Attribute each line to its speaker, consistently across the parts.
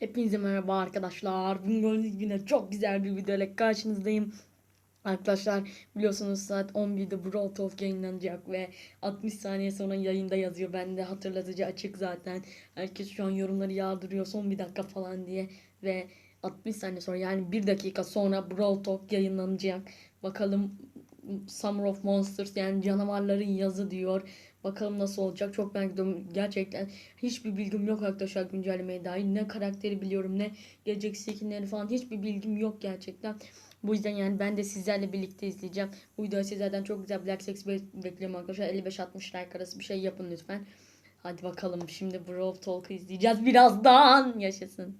Speaker 1: Hepinize merhaba arkadaşlar. Bugün gördüğünüz çok güzel bir video ile karşınızdayım. Arkadaşlar biliyorsunuz saat 11'de Brawl Talk yayınlanacak ve 60 saniye sonra yayında yazıyor. Ben de hatırlatıcı açık zaten. Herkes şu an yorumları yağdırıyor son bir dakika falan diye. Ve 60 saniye sonra yani bir dakika sonra Brawl Talk yayınlanacak. Bakalım Summer of Monsters yani canavarların yazı diyor. Bakalım nasıl olacak çok merak ediyorum. Gerçekten hiçbir bilgim yok arkadaşlar güncellemeye dair. Ne karakteri biliyorum ne gelecek skinleri falan hiçbir bilgim yok gerçekten. Bu yüzden yani ben de sizlerle birlikte izleyeceğim. Bu videoda sizlerden çok güzel Black Sex be- bekliyorum arkadaşlar. 55-60 like arası bir şey yapın lütfen. Hadi bakalım şimdi Brawl Talk'ı izleyeceğiz birazdan. Yaşasın.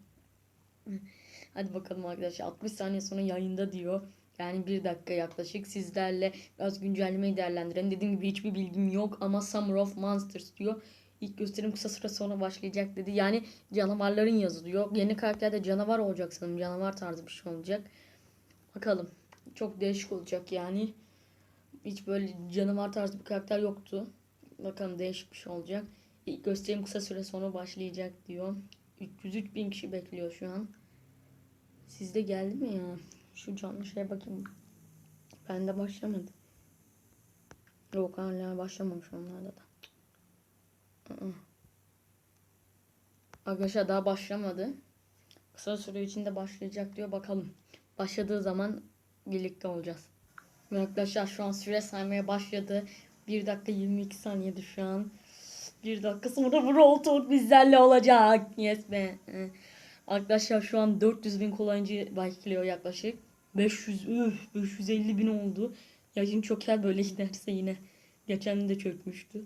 Speaker 1: Hadi bakalım arkadaşlar 60 saniye sonra yayında diyor. Yani bir dakika yaklaşık sizlerle biraz güncellemeyi değerlendirelim. Dediğim gibi hiçbir bilgim yok ama Summer of Monsters diyor. İlk gösterim kısa süre sonra başlayacak dedi. Yani canavarların yazı diyor. Yeni karakterde canavar olacak sanırım. Canavar tarzı bir şey olacak. Bakalım. Çok değişik olacak yani. Hiç böyle canavar tarzı bir karakter yoktu. Bakalım değişik bir şey olacak. İlk gösterim kısa süre sonra başlayacak diyor. 303 bin kişi bekliyor şu an. Sizde geldi mi ya? Şu canlı şeye bakayım. Bende başlamadı. Yok hala başlamamış onlarda da. Arkadaşlar daha başlamadı. Kısa süre içinde başlayacak diyor. Bakalım. Başladığı zaman birlikte olacağız. Arkadaşlar şu an süre saymaya başladı. 1 dakika 22 saniyede şu an. 1 dakika sonra Brawl Talk bizlerle olacak. Yes be. Arkadaşlar şu an 400 bin kullanıcı bekliyor yaklaşık. 500 üf 550 bin oldu. Yayın çöker böyle giderse yine. Geçen de çökmüştü.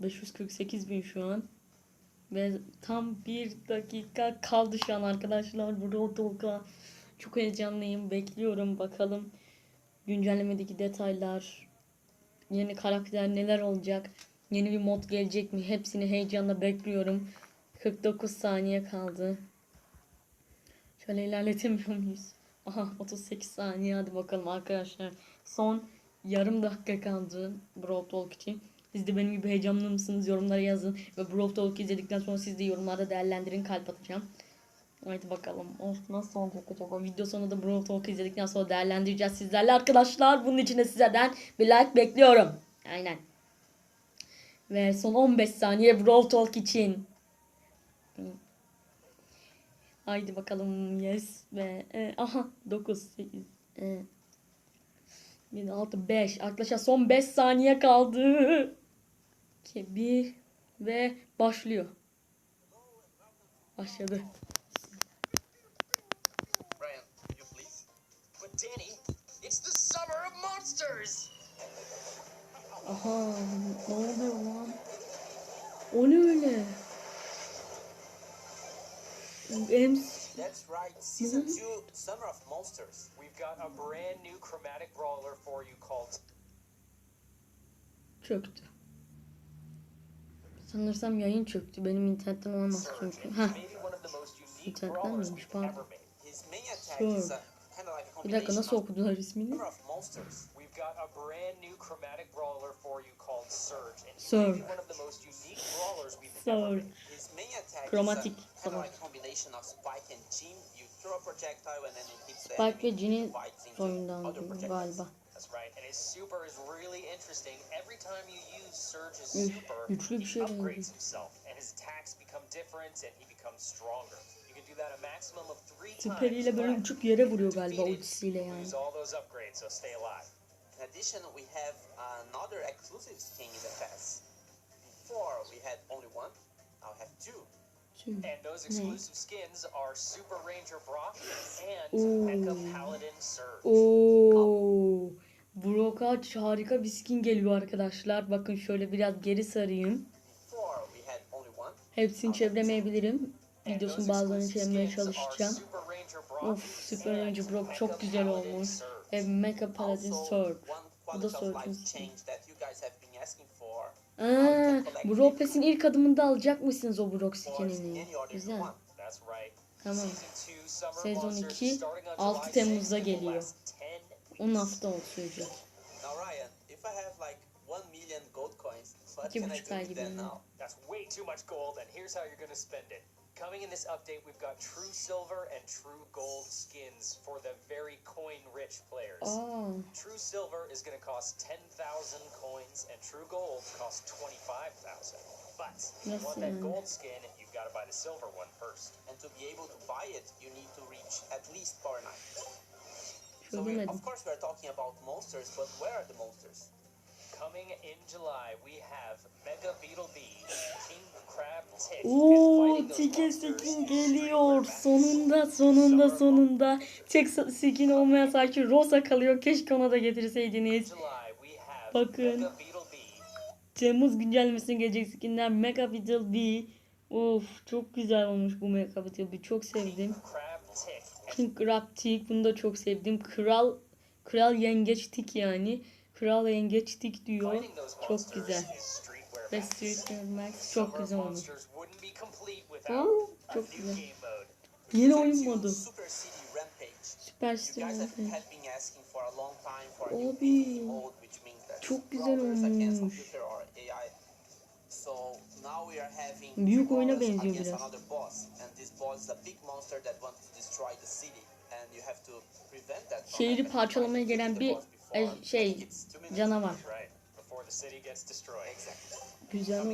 Speaker 1: 548 bin şu an. Ve tam bir dakika kaldı şu an arkadaşlar. Brawl Talk'a çok heyecanlıyım. Bekliyorum bakalım. Güncellemedeki detaylar. Yeni karakter neler olacak. Yeni bir mod gelecek mi? Hepsini heyecanla bekliyorum. 49 saniye kaldı. Şöyle ilerletemiyor muyuz? Aha 38 saniye hadi bakalım arkadaşlar. Son yarım dakika kaldı Brawl Talk için. Siz de benim gibi heyecanlı mısınız? Yorumlara yazın. Ve Brawl Talk izledikten sonra siz de yorumlarda değerlendirin. Kalp atacağım. Haydi bakalım. Of nasıl olacak acaba? Video sonunda Brawl Talk izledikten sonra değerlendireceğiz sizlerle arkadaşlar. Bunun için de sizlerden bir like bekliyorum. Aynen. Ve son 15 saniye Brawl Talk için. Haydi bakalım yes ve e, aha 9 8 e, 1 6 5 arkadaşlar son 5 saniye kaldı. 2 1 ve başlıyor. Başladı.
Speaker 2: Ryan, you please. But Danny, it's the summer of monsters.
Speaker 1: Aha ne oluyor lan? O ne öyle?
Speaker 2: That's right, season
Speaker 1: Mhm.
Speaker 2: two, summer of monsters.
Speaker 3: We've got a brand new chromatic brawler for you called
Speaker 1: çöktü. Sanırsam yayın çöktü. Benim internetten olmaz çünkü. Heh. İnternetten miymiş? Pardon. Sure. Bir dakika nasıl okudular ismini?
Speaker 3: Surge,
Speaker 1: Surge. Surge.
Speaker 2: Combination of Spike
Speaker 1: ve. Jin'in soyundan galiba. Güçlü bir şey benziyor. Süperiyle böyle uçup yere vuruyor galiba ultisiyle yani.
Speaker 2: In addition, we have another exclusive skin in the past. Before we had only one, now we have two.
Speaker 3: And those exclusive skins are Super Ranger Brock and. Mecha Paladin Surge.
Speaker 1: Oo. Broka harika bir skin geliyor arkadaşlar. Bakın şöyle biraz geri sarayım. Hepsini çeviremeyebilirim.
Speaker 3: And
Speaker 1: Videosun bazılarını çevirmeye çalışacağım. Of Super Ranger Brock çok güzel olmuş.
Speaker 3: Surge.
Speaker 1: Ve Mecha Paladin
Speaker 2: one
Speaker 1: Bu da
Speaker 2: quality
Speaker 1: Aa, Brawl Pass'in ilk adımında alacak mısınız o Brock skinini? Güzel. Tamam. Sezon
Speaker 3: Monsters
Speaker 1: iki,
Speaker 3: is starting on
Speaker 1: 6
Speaker 3: July
Speaker 1: Temmuz'da
Speaker 3: 6th and will
Speaker 1: geliyor.
Speaker 3: last 10
Speaker 1: 10 hafta sürecek.
Speaker 2: Now Ryan, if I have like one million gold coins, what
Speaker 1: İki
Speaker 2: can I
Speaker 1: buçuk
Speaker 2: do
Speaker 1: ay
Speaker 2: with
Speaker 1: gibi
Speaker 2: them
Speaker 1: yani.
Speaker 2: now?
Speaker 3: That's way too much gold, and here's how you're gonna spend it. Coming in this update, we've got true silver and true gold skins for the very coin rich players.
Speaker 1: Aa,
Speaker 3: True silver is going to cost 10,000 coins, and true gold costs 25,000. But if you want that gold skin, you've got to buy the silver one first.
Speaker 2: And to be able to buy it, you need to reach at least power 9. So we, of course we are talking about monsters, but where are the monsters?
Speaker 3: Coming in July, we have Mega Beetle Bee, King Crab Tick.
Speaker 1: Oo,
Speaker 3: monsters
Speaker 1: skin
Speaker 3: in
Speaker 1: geliyor. Sonunda sonunda sonunda. Tek skin olmayan sadece Rosa kalıyor. Keşke ona da
Speaker 3: In
Speaker 1: getirseydiniz. Bakın.
Speaker 3: Bee,
Speaker 1: Temmuz güncellemesine gelecek skinler Mega Beetle B. Of çok güzel olmuş bu Mega Beetle B. Çok sevdim.
Speaker 3: King Crab Tick, and
Speaker 1: King Crab Tick bunu da çok sevdim. Kral Kral Yengeç Tik yani. Kral Yengeç Tik diyor. Çok güzel. Ve. Street Max çok güzel olmuş.
Speaker 3: Monsters wouldn't be complete
Speaker 1: Oo,
Speaker 3: without a
Speaker 1: çok güzel. Yeni oyun modu. Süper
Speaker 2: have,
Speaker 1: Rampage. Abi, çok güzel olmuş. Büyük oyuna benziyor biraz. Şehri parçalamaya gelen bir e, şey canavar. Güzel ama.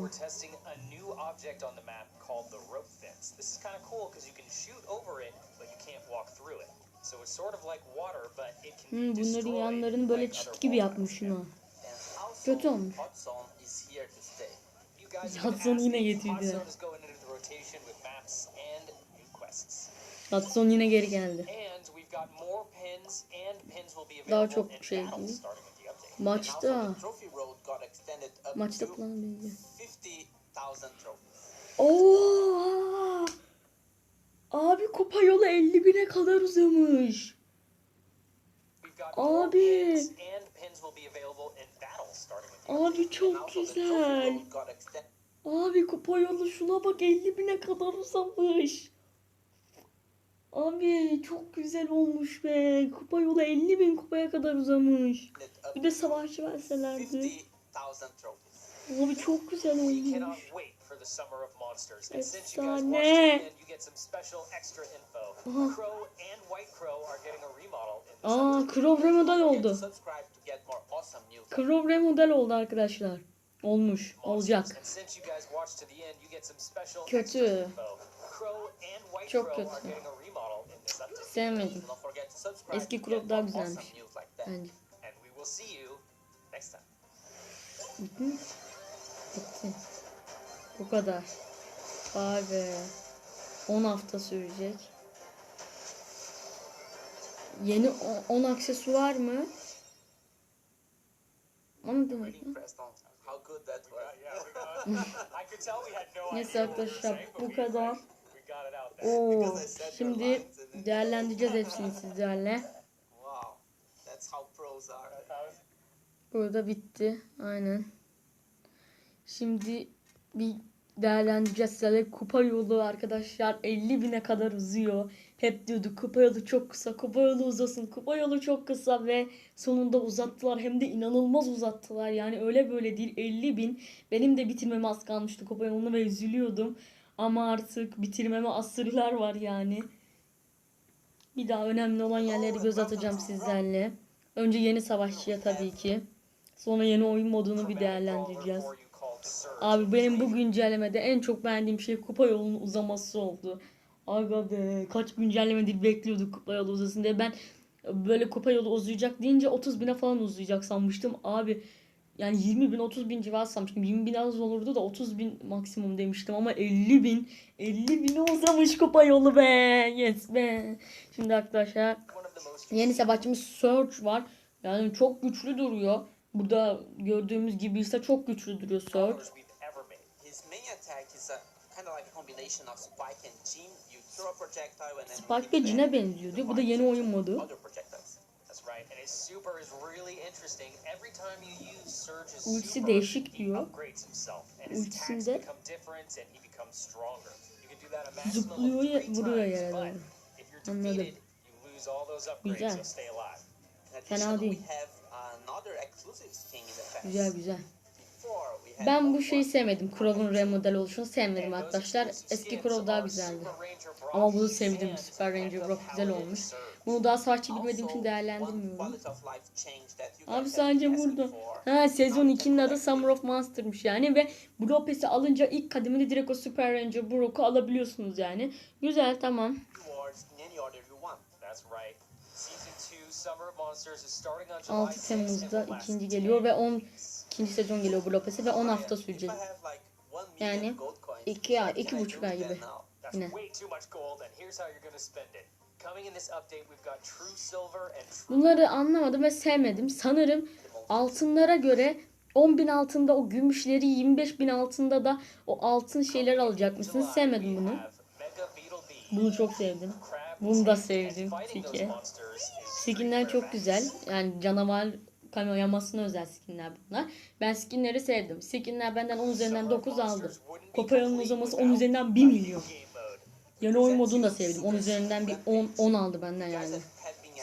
Speaker 3: we're testing a new object on the map called the rope fence. This is kind of cool because you can shoot over it, but you can't walk through it. So it's sort of like water, but it can
Speaker 1: Hmm, bunların yanlarını böyle çit gibi yapmış şunu. Kötü olmuş. Hudson yine
Speaker 3: quests.
Speaker 1: Hudson yine geri geldi. Daha çok şey değil. Maçta. Maçta.
Speaker 2: 50,000 trophies.
Speaker 1: Oo! Abi kupa yolu 50 bine kadar uzamış. Abi. Abi çok güzel. Abi kupa yolu şuna bak 50 bine kadar uzamış. Abi çok güzel olmuş be. Kupa yolu 50 bin kupaya kadar uzamış. Bir de savaşçı verselerdi.
Speaker 2: 50,000 trophies.
Speaker 1: Abi çok güzel olmuş. Efsane. Aha. Aa. Crow remodel oldu. Crow remodel oldu arkadaşlar. Olmuş. Olacak. Kötü. Çok kötü.
Speaker 3: getting a remodel in this update.
Speaker 1: Sevmedim. Eski
Speaker 2: get
Speaker 1: daha güzelmiş. Bence. Bitti mi? Bitti. Bu kadar. Vay be. 10 hafta sürecek. Yeni o- 10 aksesuar mı? O ne demek lan? Neyse arkadaşlar bu kadar. Oo, şimdi değerlendireceğiz hepsini sizlerle.
Speaker 2: Wow, that's how pros are.
Speaker 1: Burada bitti. Aynen. Şimdi bir değerlendireceğiz sizlerle. Kupa yolu arkadaşlar 50 bine kadar uzuyor. Hep diyorduk kupa yolu çok kısa, kupa yolu uzasın, kupa yolu çok kısa ve sonunda uzattılar. Hem de inanılmaz uzattılar. Yani öyle böyle değil 50 bin. Benim de bitirmeme az kalmıştı kupa yolunu ve üzülüyordum. Ama artık bitirmeme asırlar var yani. Bir daha önemli olan yerleri göz atacağım sizlerle. Önce yeni savaşçıya tabii ki. Sonra yeni oyun modunu bir değerlendireceğiz. Abi benim bu güncellemede en çok beğendiğim şey kupa yolunun uzaması oldu. Aga be kaç güncellemedir bekliyorduk kupa yolu uzasın diye. Ben böyle kupa yolu uzayacak deyince 30 bine falan uzayacak sanmıştım. Abi yani 20 bin 30 bin civarı sanmıştım. 20 bin az olurdu da 30 bin maksimum demiştim ama 50 bin 50 bine uzamış kupa yolu be. Yes be. Şimdi arkadaşlar Yeni savaşçımız Surge var. Yani çok güçlü duruyor. Burada gördüğümüz gibi ise çok güçlü duruyor Surge.
Speaker 2: Spike
Speaker 1: ve Jin'e benziyor diyor. Bu da yeni oyun modu. Ultisi
Speaker 3: super,
Speaker 1: değişik
Speaker 3: he
Speaker 1: diyor.
Speaker 3: upgrades himself. And his attacks
Speaker 1: Ultisinde
Speaker 3: become different and he becomes stronger. You can do that a maximum
Speaker 1: zıplıyor
Speaker 3: of
Speaker 1: ya
Speaker 3: three
Speaker 1: vuruyor
Speaker 3: times,
Speaker 1: yere
Speaker 3: but
Speaker 1: doğru.
Speaker 3: if you're
Speaker 1: Anladım.
Speaker 3: defeated, you lose all those upgrades.
Speaker 1: Güzel.
Speaker 3: You'll stay alive.
Speaker 2: In
Speaker 1: Fena
Speaker 2: addition, we
Speaker 1: değil.
Speaker 2: have another exclusive skin in the past.
Speaker 1: Güzel güzel. Ben bu şeyi sevmedim. Crow'un remodel oluşunu sevmedim arkadaşlar. Eski Crow daha güzeldi. Ama bunu sevdim. Super Ranger Brock güzel olmuş. Bunu daha savaşçı bilmediğim için değerlendirmiyorum. Abi sadece burada. Ha sezon
Speaker 2: Now you
Speaker 1: 2'nin
Speaker 2: can
Speaker 1: adı Summer of Monster'mış yani ve Bropes'i alınca ilk kademede direkt o Super Ranger Brock'u alabiliyorsunuz yani. Güzel tamam.
Speaker 2: rewards in any order you want.
Speaker 3: That's right. Season 2 Summer of Monsters is starting on July
Speaker 1: 6
Speaker 3: 6th
Speaker 1: Temmuz'da ikinci
Speaker 3: 10
Speaker 1: geliyor ve 10
Speaker 3: weeks.
Speaker 1: İkinci sezon geliyor Bropes'e ve 10 hafta sürecek. Yani
Speaker 2: gold coins,
Speaker 1: iki ay,
Speaker 2: what
Speaker 1: iki
Speaker 2: can I
Speaker 1: buçuk
Speaker 2: do
Speaker 1: ay
Speaker 2: with
Speaker 1: gibi. Yine. Bunları anlamadım ve sevmedim. Sanırım altınlara göre 10 bin altında o gümüşleri 25 bin altında da o altın şeyleri alacakmışsın.
Speaker 3: July,
Speaker 1: Sevmedim bunu. Bunu çok sevdim. Bunu da sevdim. Peki. Skinler çok güzel. Yani canavar kamyon yamasına özel skinler bunlar. Ben skinleri sevdim. Skinler benden 10 üzerinden
Speaker 3: Summer of
Speaker 1: 9 aldı.
Speaker 3: Complete
Speaker 1: uzaması 10
Speaker 3: without
Speaker 1: üzerinden 1 milyon. Yani oyun modunu da sevdim. 10 üzerinden bir 10 10 aldı benden yani.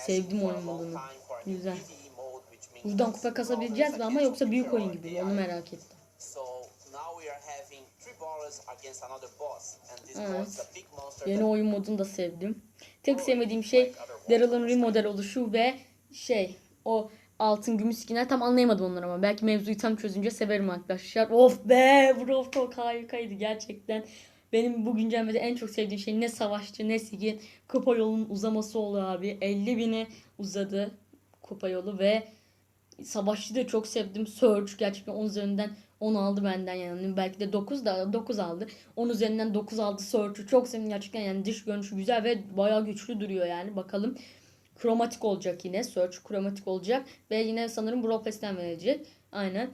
Speaker 1: Sevdim oyun modunu. Güzel. Buradan kupa kasabileceğiz mi ama yoksa büyük oyun gibi Onu merak ettim. Evet. Yeni oyun modunu da sevdim. Tek sevmediğim şey Daryl'ın remodel oluşu ve şey o altın gümüş skinler tam anlayamadım onları ama belki mevzuyu tam çözünce severim arkadaşlar. Of be Brawl Talk harikaydı gerçekten. Benim bu güncellemede en çok sevdiğim şey ne savaşçı ne skin. Kupa yolunun uzaması oldu abi. 50 bine uzadı kupa yolu ve savaşçı da çok sevdim. Surge gerçekten 10 üzerinden 10 aldı benden yani. Belki de 9 da 9 aldı. 10 üzerinden 9 aldı Surge'ü. Çok sevdim gerçekten yani dış görünüşü güzel ve bayağı güçlü duruyor yani. Bakalım kromatik olacak yine. Surge kromatik olacak ve yine sanırım Brawl Pass'ten verilecek. Aynen.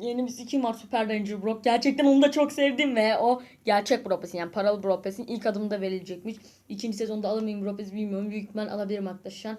Speaker 1: Yeni bir skin var Super Ranger Brock. Gerçekten onu da çok sevdim ve o gerçek Pass'in yani paralı Pass'in ilk adımda verilecekmiş. İkinci sezonda alır mıyım Pass bilmiyorum. Büyük ihtimal alabilirim arkadaşlar.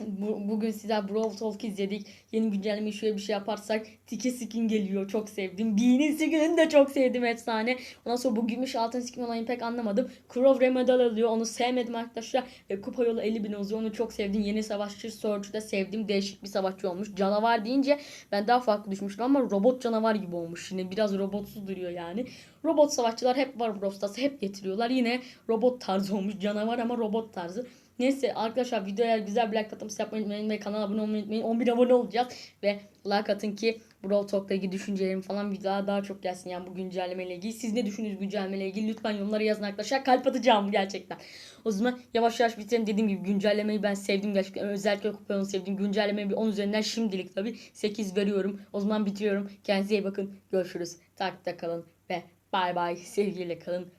Speaker 1: Bu, bugün sizler Brawl Talk izledik. Yeni güncellemeyi şöyle bir şey yaparsak Tike skin geliyor. Çok sevdim. Bean'in skinini de çok sevdim. Efsane. Ondan sonra bu gümüş altın skin olayını pek anlamadım. Crow Remedal alıyor. Onu sevmedim arkadaşlar. Ve kupa yolu 50 bin uzuyor. Onu çok sevdim. Yeni savaşçı Surge'ü de sevdim. Değişik bir savaşçı olmuş. Canavar deyince ben daha farklı düşmüştüm ama robot canavar gibi olmuş. Yine biraz robotsuz duruyor yani. Robot savaşçılar hep var Brawl Stars'a hep getiriyorlar. Yine robot tarzı olmuş. Canavar ama robot tarzı. Neyse arkadaşlar videoya güzel bir like atımsı yapmayı unutmayın ve kanala abone olmayı unutmayın. 11 abone olacağız ve like atın ki Brawl Talk'la ilgili düşüncelerim falan videolar daha çok gelsin yani bu güncellemeyle ilgili. Siz ne düşünüyorsunuz güncellemeyle ilgili lütfen yorumlara yazın arkadaşlar. Kalp atacağım gerçekten. O zaman yavaş yavaş bitirelim. Dediğim gibi güncellemeyi ben sevdim gerçekten. Özellikle kupayonu sevdim. Güncellemeyi bir 10 üzerinden şimdilik tabii 8 veriyorum. O zaman bitiriyorum. Kendinize iyi bakın. Görüşürüz. Takipte kalın ve bay bay. Sevgiyle kalın.